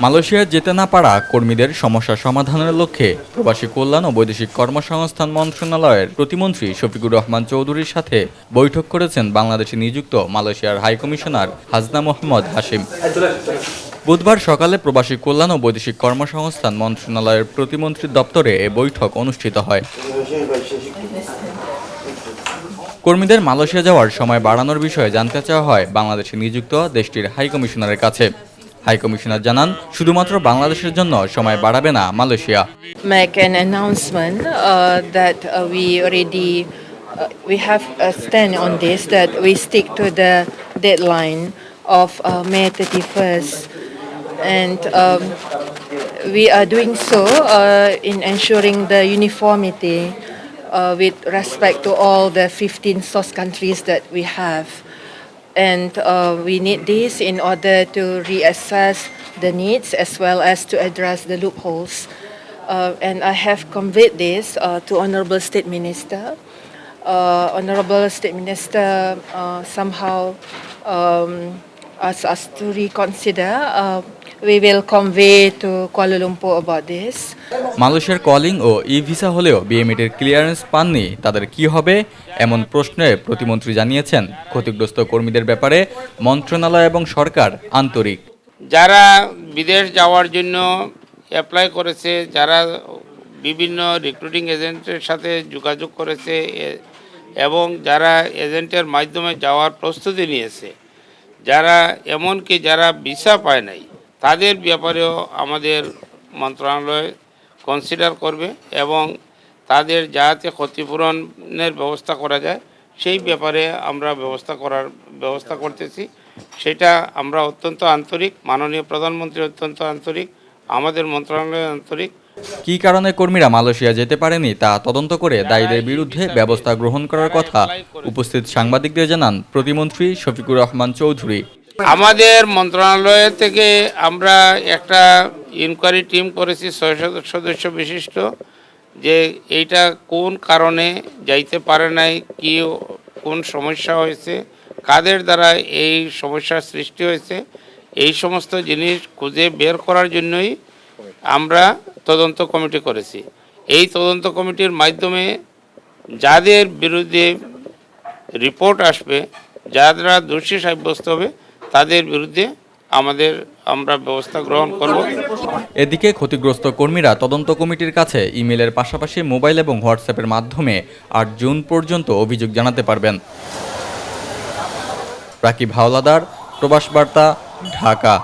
Malaysia যেতে না পারা কর্মীদের সমস্যা সমাধানের লক্ষ্যে প্রবাসী কল্যাণ ও বৈদেশিক কর্মসংস্থান মন্ত্রণালয়ের প্রতিমন্ত্রী শফিকুর রহমান চৌধুরীর সাথে বৈঠক করেছেন বাংলাদেশে নিযুক্ত মালয়েশিয়ার হাইকমিশনার হাজনা মোহাম্মদ হাশিম। বুধবার সকালে প্রবাসী কল্যাণ ও বৈদেশিক কর্মসংস্থান মন্ত্রণালয়ের প্রতিমন্ত্রীর দপ্তরে এ বৈঠক অনুষ্ঠিত হয়। কর্মীদের মালয়েশিয়া যাওয়ার সময় বাড়ানোর বিষয়ে জানতে চাওয়া হয় বাংলাদেশে নিযুক্ত দেশটির হাইকমিশনারের কাছে। হাইকমিশনার জানান শুধুমাত্র বাংলাদেশের জন্য সময় বাড়াবে না Malaysia make an announcement uh, that uh, we already uh, we have a stand on this that we stick to the deadline of uh, May 31st and um, we are doing so uh, in ensuring the uniformity uh, with respect to all the 15 source countries that we have and uh, we need this in order to reassess the needs as well as to address the loopholes. Uh, and I have conveyed this uh, to Honorable State Minister. Uh, Honorable State Minister uh, somehow um, asked us to reconsider. Uh, we will convey to Kuala Lumpur about this. মালয়েশিয়ার calling ও ই visa হলেও বিএমইটির clearance পাননি তাদের কি হবে এমন প্রশ্নে প্রতিমন্ত্রী জানিয়েছেন ক্ষতিগ্রস্ত কর্মীদের ব্যাপারে মন্ত্রণালয় এবং সরকার আন্তরিক যারা বিদেশ যাওয়ার জন্য অ্যাপ্লাই করেছে যারা বিভিন্ন রিক্রুটিং এজেন্টের সাথে যোগাযোগ করেছে এবং যারা এজেন্টের মাধ্যমে যাওয়ার প্রস্তুতি নিয়েছে যারা এমনকি যারা ভিসা পায় নাই, তাদের ব্যাপারেও আমাদের মন্ত্রণালয় কনসিডার করবে এবং তাদের যাতে ক্ষতিপূরণের ব্যবস্থা করা যায়, সেই ব্যাপারে আমরা ব্যবস্থা করার ব্যবস্থা করতেছি। সেটা আমরা অত্যন্ত আন্তরিক, মাননীয় প্রধানমন্ত্রী অত্যন্ত আন্তরিক, আমাদের মন্ত্রণালয় আন্তরিক কী কারণে কর্মীরা মালয়েশিয়া যেতে পারেনি তা তদন্ত করে দায়ীদের বিরুদ্ধে ব্যবস্থা গ্রহণ করার কথা উপস্থিত সাংবাদিকদের জানান প্রতিমন্ত্রী শফিকুর রহমান চৌধুরী। আমাদের মন্ত্রণালয় থেকে আমরা একটা ইনকোয়ারি টিম করেছি, ছয় সদ- সদস্য বিশিষ্ট, যে এইটা কোন কারণে যাইতে পারে নাই, কি কোন সমস্যা হয়েছে, কাদের দ্বারা এই সমস্যার সৃষ্টি হয়েছে, এই সমস্ত জিনিস খুঁজে বের করার জন্যই আমরা তদন্ত কমিটি করেছি। এই তদন্ত কমিটির মাধ্যমে যাদের বিরুদ্ধে রিপোর্ট আসবে, যারা দোষী সাব্যস্ত হবে, তাদের বিরুদ্ধে আমাদের আমরা ব্যবস্থা গ্রহণ করব। এদিকে ক্ষতিগ্রস্ত কর্মীরা তদন্ত কমিটির কাছে ইমেলের পাশাপাশি মোবাইল এবং হোয়াটসঅ্যাপের মাধ্যমে আট জুন পর্যন্ত অভিযোগ জানাতে পারবেন। রাকিব হাওলাদার, প্রবাস বার্তা, ঢাকা।